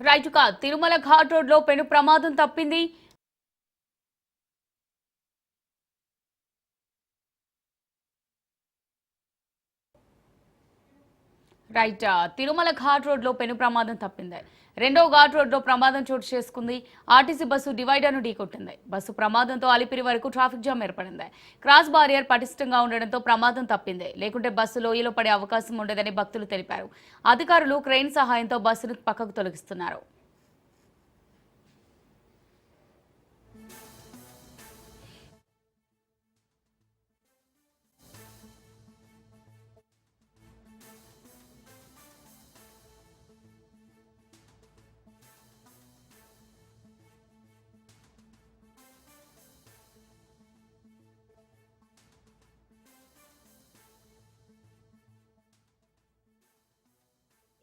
రైతుగా తిరుమల ఘాట్ రోడ్లో పెను ప్రమాదం తప్పింది. రైట్ uh, తిరుమల ఘాట్ రోడ్లో పెను ప్రమాదం తప్పింది. రెండో ఘాట్ రోడ్లో ప్రమాదం చోటు చేసుకుంది. ఆర్టీసీ బస్సు డివైడర్ను ఢీకొట్టింది. బస్సు ప్రమాదంతో అలిపిరి వరకు ట్రాఫిక్ జామ్ ఏర్పడింది. క్రాస్ బారియర్ పటిష్టంగా ఉండడంతో ప్రమాదం తప్పింది. లేకుంటే బస్సు లోయలో పడే అవకాశం ఉండదని భక్తులు తెలిపారు. అధికారులు క్రెయిన్ సహాయంతో బస్సును పక్కకు తొలగిస్తున్నారు.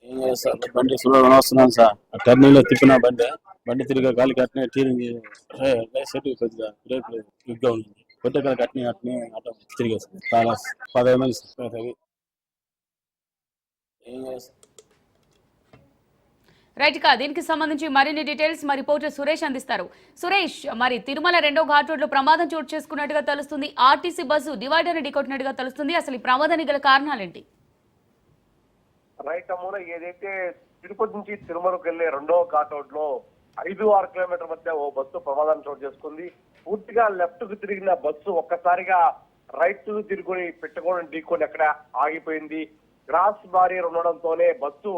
ఏం చేస్తారు బండి సులభంగా వస్తున్నాను సార్. టర్నింగ్లో తిప్పిన బండి బండి తిరిగి గాలికి అట్నే టీరింగ్ సెట్ కొద్దిగా బ్రేక్ ఉంది. కొట్టే కాలకి అట్నే అట్నే అట్లా తిరిగి వస్తుంది. చాలా పదహైదు మంది. ఏం చేస్తారు రైట్ కా దీనికి సంబంధించి మరిన్ని డీటెయిల్స్ మా రిపోర్టర్ సురేష్ అందిస్తారు. సురేష్ మరి తిరుమల రెండో ఘాట్ రోడ్లో ప్రమాదం చోటు చేసుకున్నట్టుగా తెలుస్తుంది. ఆర్టీసీ బస్సు డివైడర్ ఢీకొట్టినట్టుగా తెలుస్తుంది. అసలు ఈ ప్రమాదానికి గల కారణాలేంటి? రైట్ అమ్మున ఏదైతే తిరుపతి నుంచి తిరుమలకు వెళ్ళే రెండో ఘాట్లో ఐదు ఆరు కిలోమీటర్ మధ్య ఓ బస్సు ప్రమాదం చోటు చేసుకుంది. పూర్తిగా లెఫ్ట్కు తిరిగిన బస్సు ఒక్కసారిగా రైట్కు తిరుగుని పెట్టుకొని ఢీకొని అక్కడ ఆగిపోయింది. గ్రాస్ బారియర్ ఉండడంతోనే బస్సు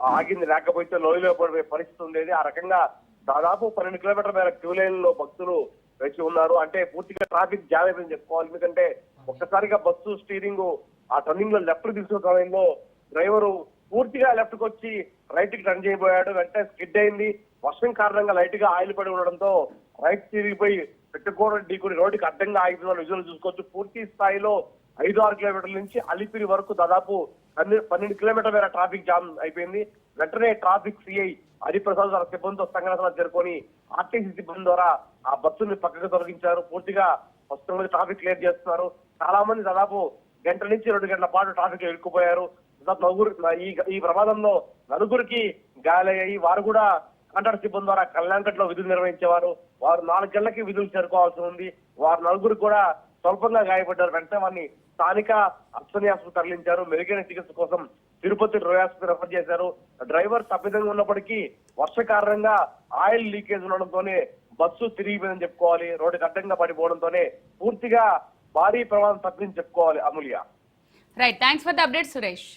ఆగింది. లేకపోతే లోయలో పడిపోయే పరిస్థితి ఉండేది. ఆ రకంగా దాదాపు పన్నెండు కిలోమీటర్ల మేర క్యూ లైన్లో భక్తులు వేచి ఉన్నారు. అంటే పూర్తిగా ట్రాఫిక్ జామ్ అయిపోయింది చెప్పుకోవాలి. ఎందుకంటే ఒక్కసారిగా బస్సు స్టీరింగ్ ఆ టర్నింగ్లో లెఫ్ట్ తీసుకున్న సమయంలో డ్రైవరు పూర్తిగా లెఫ్ట్కి వచ్చి రైట్కి టర్న్ చేయబోయాడు. వెంటనే స్కిడ్ అయింది. వర్షం కారణంగా లైట్గా ఆయిల్ పడి ఉండడంతో రైట్ తిరిగిపోయి పెట్టుకోవడం ఢీకొని రోడ్డుకి అడ్డంగా ఆగిపోయిన విజువల్ చూసుకోవచ్చు. పూర్తి స్థాయిలో ఐదు ఆరు కిలోమీటర్ల నుంచి అలిపిరి వరకు దాదాపు పన్నెండు పన్నెండు కిలోమీటర్ల మేర ట్రాఫిక్ జామ్ అయిపోయింది. వెంటనే ట్రాఫిక్ సిఐ హరిప్రసాద్ తన సిబ్బందితో సంఘటన చేరుకొని ఆర్టీసీ సిబ్బంది ద్వారా ఆ బస్సుని పక్కకు తొలగించారు. పూర్తిగా ప్రస్తుతం ట్రాఫిక్ క్లియర్ చేస్తున్నారు. చాలా మంది దాదాపు గంట నుంచి రెండు గంటల పాటు ట్రాఫిక్లో ఇరుక్కుపోయారు. నలుగురు ఈ ఈ ప్రమాదంలో నలుగురికి గాయాలయ్యాయి వారు కూడా కాంట్రాక్ట్ సిబ్బంది ద్వారా కళ్యాణకట్లో విధులు నిర్వహించేవారు. వారు నాలుగు గంటలకి విధులు చేరుకోవాల్సి ఉంది. వారు నలుగురు కూడా స్వల్పంగా గాయపడ్డారు. వెంటనే వారిని స్థానిక అశ్వని ఆసుపత్రి తరలించారు. మెరుగైన చికిత్స కోసం తిరుపతి రోయ్ ఆసుపత్రి రెఫర్ చేశారు. డ్రైవర్ తప్పిదంగా ఉన్నప్పటికీ వర్ష కారణంగా ఆయిల్ లీకేజ్ ఉండడంతోనే బస్సు తిరిగిపోయిందని చెప్పుకోవాలి. రోడ్డుకి అడ్డంగా పడిపోవడంతోనే పూర్తిగా భారీ ప్రమాదం తప్పిందని చెప్పుకోవాలి Amulya. Right thanks for the update Suresh